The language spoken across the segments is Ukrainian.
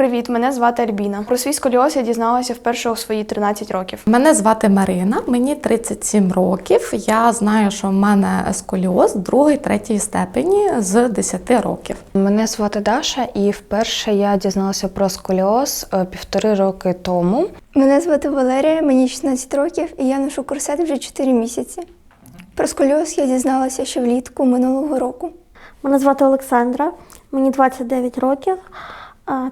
Привіт, мене звати Альбіна. Про свій сколіоз я дізналася вперше у свої 13 років. Мене звати Марина, мені 37 років. Я знаю, що в мене сколіоз другої, третьої степені з 10 років. Мене звати Даша, і вперше я дізналася про сколіоз е, півтори роки тому. Мене звати Валерія, мені 16 років, і я ношу корсет вже 4 місяці. Про сколіоз я дізналася ще влітку минулого року. Мене звати Олександра, мені 29 років.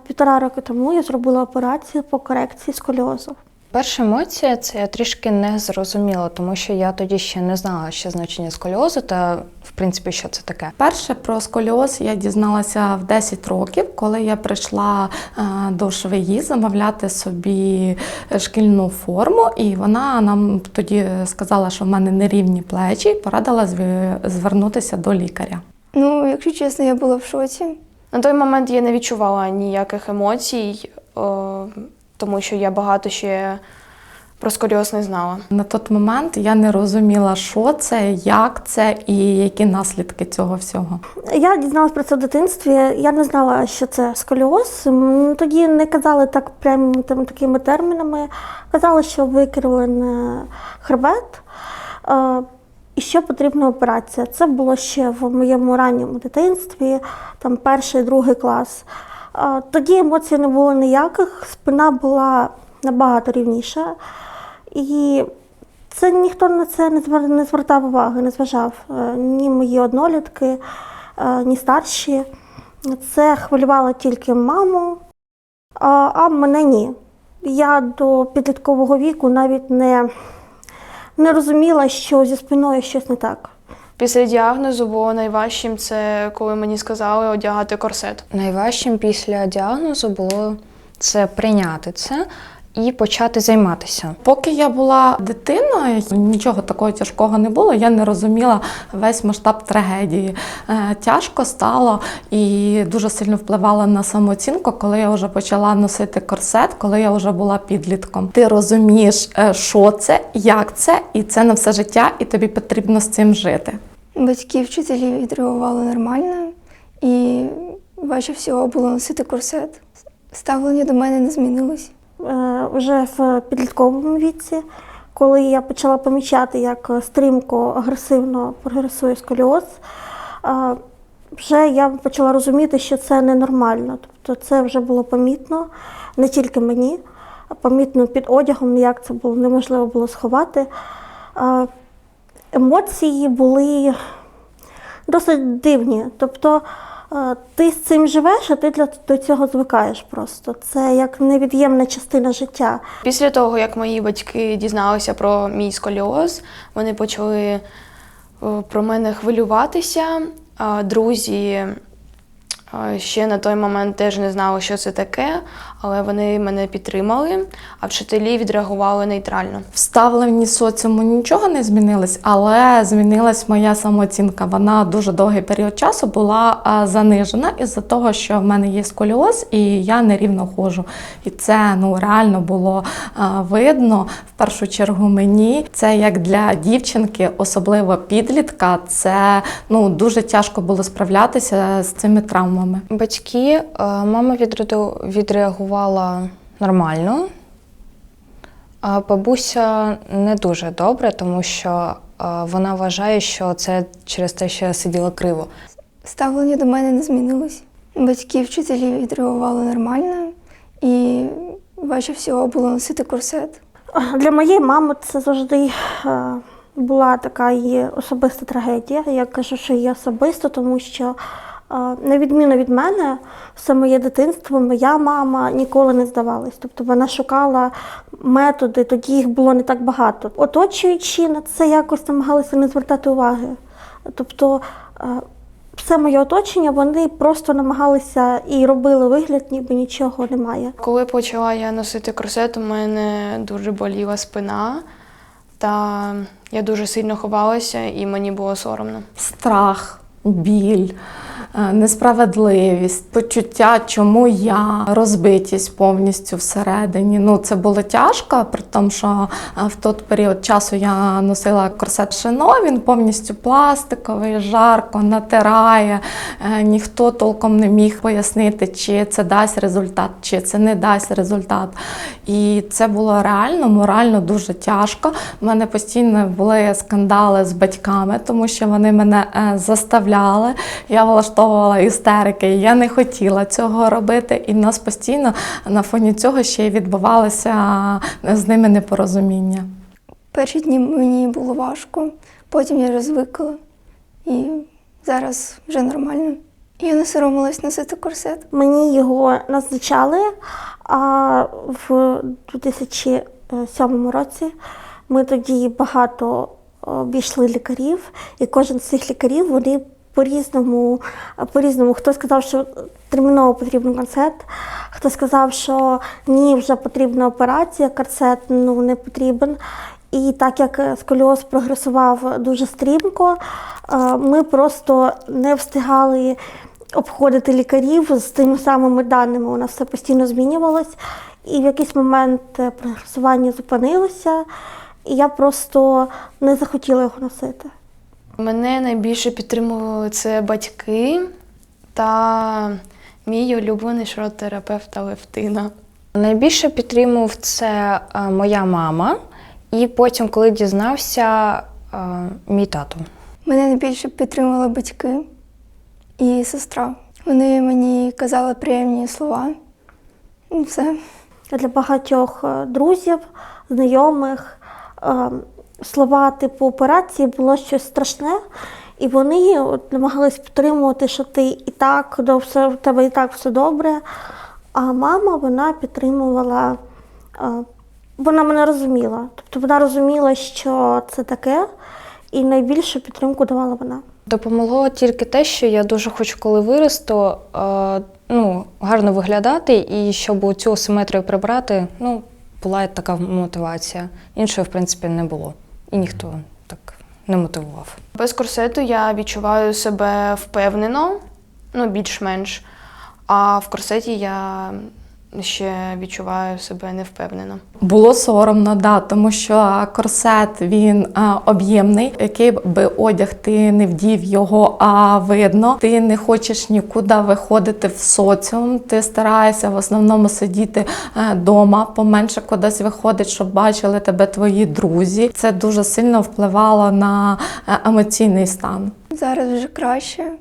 Півтора роки тому я зробила операцію по корекції сколіозу. Перша емоція це я трішки не зрозуміла, тому що я тоді ще не знала, що значення сколіозу та в принципі, що це таке. Перше про сколіоз я дізналася в 10 років, коли я прийшла е, до швеї замовляти собі шкільну форму, і вона нам тоді сказала, що в мене нерівні плечі, і порадила звернутися до лікаря. Ну, якщо чесно, я була в шоці. На той момент я не відчувала ніяких емоцій, тому що я багато ще про сколіоз не знала. На той момент я не розуміла, що це, як це і які наслідки цього всього. Я дізналась про це в дитинстві. Я не знала, що це сколіоз. Тоді не казали так прям там, такими термінами. Казали, що викривлений хребет. І що потрібна операція. Це було ще в моєму ранньому дитинстві, там перший, другий клас. Тоді емоцій не було ніяких, спина була набагато рівніша. І це ніхто на це не звертав уваги, не зважав. Е, Ні мої однолітки, е, ні старші. Це хвилювало тільки маму, а мене ні. Я до підліткового віку навіть не, не розуміла, що зі спиною щось не так. Після діагнозу було найважчим це коли мені сказали одягати корсет. Найважчим після діагнозу було це прийняти це і почати займатися. Поки я була дитиною, нічого такого тяжкого не було. Я не розуміла весь масштаб трагедії. Е, Тяжко стало і дуже сильно впливало на самооцінку, коли я вже почала носити корсет, коли я вже була підлітком. Ти розумієш, е, що це, як це, і це на все життя, і тобі потрібно з цим жити. Батьки вчителі відреагували нормально, і важче всього було носити корсет. Ставлення до мене не змінилось. Е, Вже в підлітковому віці, коли я почала помічати, як стрімко агресивно прогресує сколіоз, е, вже я почала розуміти, що це ненормально. Тобто це вже було помітно не тільки мені, а помітно під одягом, ніяк це було неможливо було сховати. Е, Емоції були досить дивні. Тобто ти з цим живеш, а ти для, до цього звикаєш просто. Це як невід'ємна частина життя. Після того, як мої батьки дізналися про мій сколіоз, вони почали е, про мене хвилюватися. Друзі е, ще на той момент теж не знали, що це таке, але вони мене підтримали, а вчителі відреагували нейтрально. В ставленні соціуму нічого не змінилось, але змінилась моя самооцінка. Вона дуже довгий період часу була занижена із-за того, що в мене є сколіоз і я нерівно ходжу. І це ну реально було видно в першу чергу мені. Це як для дівчинки, особливо підлітка, це ну дуже тяжко було справлятися з цими травмами. Батьки, е, мама відреагувала нормально, а бабуся не дуже добре, тому що е, вона вважає, що це через те, що я сиділа криво. Ставлення до мене не змінилось. Батьки вчителі відреагували нормально, і важче всього було носити корсет. Для моєї мами це завжди е, була така її особиста трагедія. Я кажу, що її особисто, тому що, на відміну від мене, все моє дитинство, моя мама ніколи не здавалась. Тобто вона шукала методи, тоді їх було не так багато. Оточуючи на це якось намагалися не звертати уваги. Тобто все моє оточення, вони просто намагалися і робили вигляд, ніби нічого немає. Коли почала я носити корсет, у мене дуже боліла спина, та я дуже сильно ховалася і мені було соромно. страх, біль, несправедливість, почуття, чому я, розбитість повністю всередині. Ну, це було тяжко, при тому, що е, в той період часу я носила корсет шино, він повністю пластиковий, жарко, натирає. Е, Ніхто толком не міг пояснити, чи це дасть результат, чи це не дасть результат. І це було реально, морально дуже тяжко. У мене постійно були скандали з батьками, тому що вони мене е, заставляли. Я влаштовувала істерики. Я не хотіла цього робити. І в нас постійно на фоні цього ще й відбувалося е, з ними непорозуміння. Перші дні мені було важко, потім я вже звикла. І зараз вже нормально. Я не соромилась носити корсет. Мені його назначали, а в 2007 році ми тоді багато обійшли лікарів, і кожен з цих лікарів вони по-різному, по-різному. Хто сказав, що терміново потрібен корсет, хто сказав, що ні, вже потрібна операція, корсет ну, не потрібен. І так як сколіоз прогресував дуже стрімко, е, ми просто не встигали обходити лікарів з тими самими даними. У нас все постійно змінювалось. І в якийсь момент е, прогресування зупинилося, і я просто не захотіла його носити. Мене найбільше підтримували це батьки та мій улюблений шрот-терапевт Алевтина. Найбільше підтримував це е, моя мама, і потім, коли дізнався, е, мій тато. Мене найбільше підтримували батьки і сестра. Вони мені казали приємні слова. І все. Для багатьох е, друзів, знайомих слова типу операції було щось страшне, і вони от намагались підтримувати, що ти і так, до все в тебе і так все добре. А мама вона підтримувала, е, вона мене розуміла. Тобто вона розуміла, що це таке, і найбільшу підтримку давала вона. Допомогло тільки те, що я дуже хочу, коли виросту, е, ну, гарно виглядати, і щоб цю асиметрію прибрати, ну, була така мотивація. Іншої, в принципі, не було. І ніхто так не мотивував. Без корсету я відчуваю себе впевнено, ну більш-менш. А в корсеті я ще відчуваю себе невпевнено. Було соромно, да, тому що корсет він а, об'ємний, який би одяг ти не вдів його, а видно. Ти не хочеш нікуди виходити в соціум. Ти стараєшся в основному сидіти вдома, поменше кудись виходить, щоб бачили тебе твої друзі. Це дуже сильно впливало на емоційний стан. Зараз вже краще.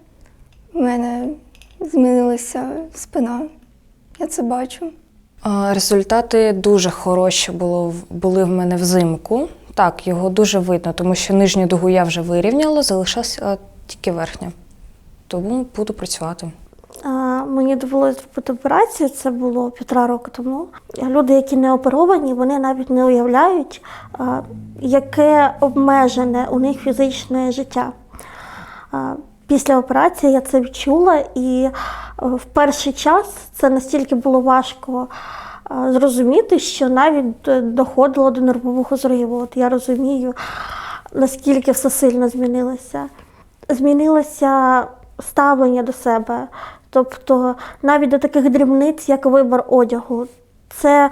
У мене змінилася спина. Я це бачу. Результати дуже хороші було, були в мене взимку. Так, його дуже видно, тому що нижню дугу я вже вирівняла, залишилася тільки верхня. Тому буду працювати. Мені довелося зробити операцію, це було півтора року тому. Люди, які не оперовані, вони навіть не уявляють, яке обмежене у них фізичне життя. Після операції я це відчула, і в перший час це настільки було важко е, зрозуміти, що навіть е, доходило до нервового зриву. От я розумію, наскільки все сильно змінилося. Змінилося ставлення до себе. Тобто навіть до таких дрібниць, як вибір одягу. Це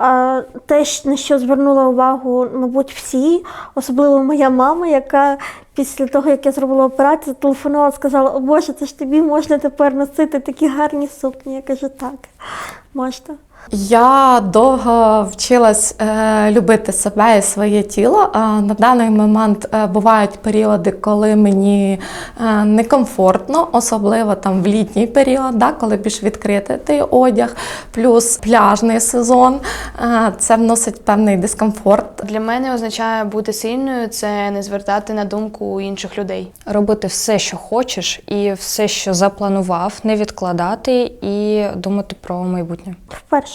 е, те, на що звернула увагу, мабуть, всі, особливо моя мама, яка після того, як я зробила операцію, телефонувала, сказала: О Боже, це ж тобі можна тепер носити такі гарні сукні. Я кажу, так, можна. Я довго вчилась е, любити себе і своє тіло. А на даний момент е, бувають періоди, коли мені е, некомфортно, особливо там в літній період, да, коли більш відкритий одяг, плюс пляжний сезон. Е, це вносить певний дискомфорт. Для мене означає бути сильною це не звертати на думку інших людей. Робити все, що хочеш, і все, що запланував, не відкладати і думати про майбутнє.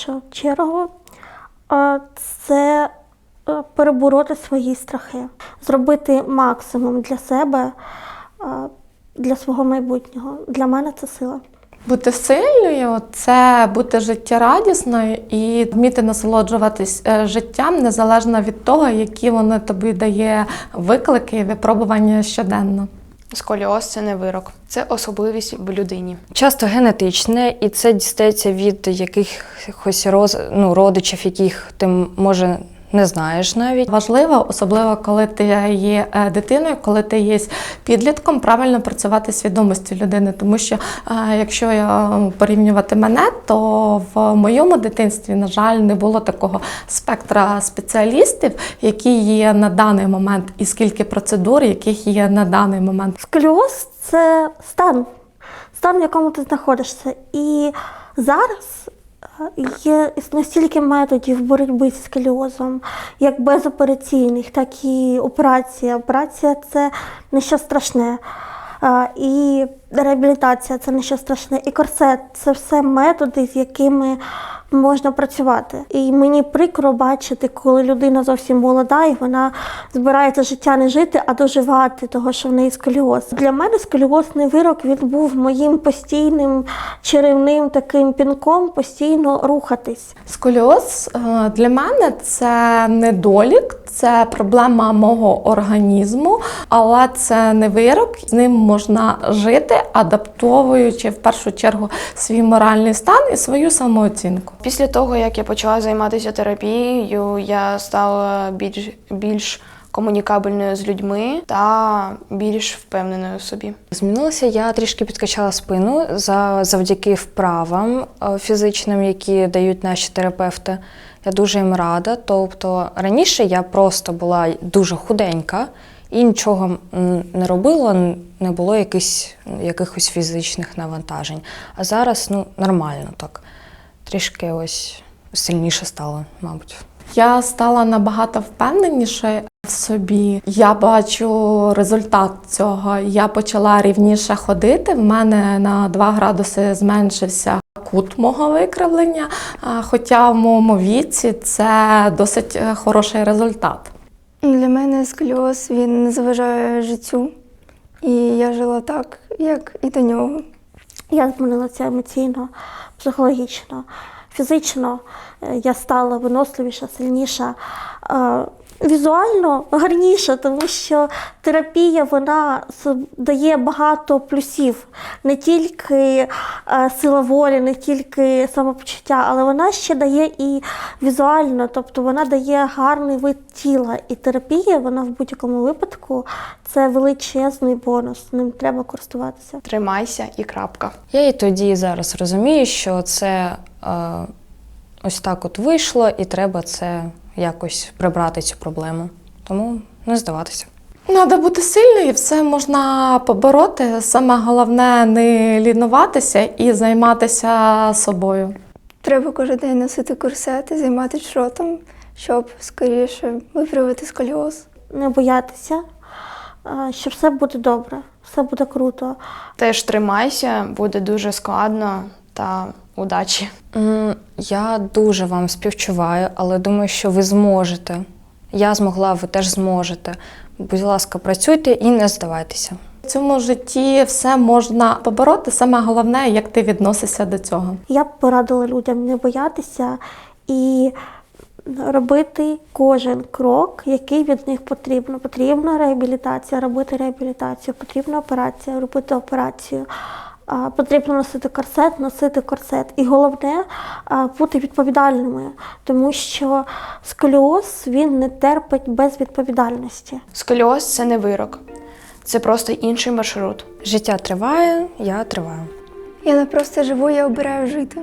Першу чергу це е, перебороти свої страхи, зробити максимум для себе, для свого майбутнього. Для мене це сила. Бути сильною це бути життєрадісною і вміти насолоджуватись е, життям незалежно від того, які воно тобі дає виклики і випробування щоденно. Сколіоз це не вирок, це особливість в людині. Часто генетичне, і це дістається від якихось роз, ну, родичів, яких ти може не знаєш навіть. Важливо, особливо коли ти є е, дитиною, коли ти є підлітком, правильно працювати з свідомістю людини. Тому що е, якщо я порівнювати мене, то в моєму дитинстві, на жаль, не було такого спектра спеціалістів, які є на даний момент, і скільки процедур, яких є на даний момент. Сколіоз це стан, стан, в якому ти знаходишся. І зараз е, є настільки методів боротьби з сколіозом, як безопераційних, так і операція. Операція це не що страшне. І реабілітація це не що страшне, і корсет це все методи, з якими можна працювати. І мені прикро бачити, коли людина зовсім молода, і вона збирається життя не жити, а доживати, того, що в неї сколіоз. Для мене сколіоз не вирок, він був моїм постійним чарівним таким пінком постійно рухатись. Сколіоз е, для мене це недолік, це проблема мого організму, але це не вирок. З ним можна жити, адаптовуючи в першу чергу свій моральний стан і свою самооцінку. Після того, як я почала займатися терапією, я стала більш, більш комунікабельною з людьми та більш впевненою в собі. Змінилося, я трішки підкачала спину за, завдяки вправам е, фізичним, які дають наші терапевти. Я дуже їм рада. Тобто раніше я просто була дуже худенька і нічого не робила, не було якихось, якихось фізичних навантажень. А зараз ну, нормально так. Трішки ось сильніше стало, мабуть. Я стала набагато впевненіше в собі. Я бачу результат цього. Я почала рівніше ходити. В мене на 2 градуси зменшився кут мого викривлення. Хоча в моєму віці це досить е, хороший результат. Для мене сколіоз він не заважає життю. І я жила так, як і до нього. Я змінилася емоційно, психологічно, фізично. Е, Я стала виносливіша, сильніша, е, візуально гарніша, тому що терапія вона дає багато плюсів. Не тільки е, сила волі, не тільки самопочуття, але вона ще дає і візуально, тобто вона дає гарний вид тіла. І терапія, вона в будь-якому випадку це величезний бонус. Ним треба користуватися. Тримайся і крапка. Я і тоді і зараз розумію, що це е, ось так от вийшло, і треба це якось прибрати цю проблему. Тому не здаватися. Треба бути сильною, все можна побороти. Саме головне не лінуватися і займатися собою. Треба кожен день носити корсет і займатися шротом, щоб скоріше виправити сколіоз. не боятися, що все буде добре, все буде круто. Теж тримайся, буде дуже складно та удачі. Я дуже вам співчуваю, але думаю, що ви зможете. Я змогла, ви теж зможете. Будь ласка, працюйте і не здавайтеся. В цьому житті все можна побороти. Саме головне, як ти відносишся до цього. Я б порадила людям не боятися і робити кожен крок, який від них потрібно. Потрібна реабілітація, робити реабілітацію, потрібна операція, робити операцію. Потрібно носити корсет, носити корсет. І головне бути відповідальними, тому що сколіоз він не терпить безвідповідальності. Сколіоз це не вирок, це просто інший маршрут. Життя триває, я триваю. Я не просто живу, я обираю жити.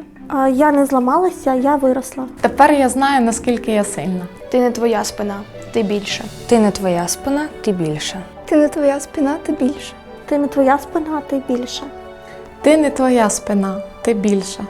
Я не зламалася, я виросла. Тепер я знаю, наскільки я сильна. Ти не твоя спина, ти більше. Ти не твоя спина, ти більше. Ти не твоя спина, ти більше. Ти не твоя спина, ти більше. Ти не твоя спина, ти більше.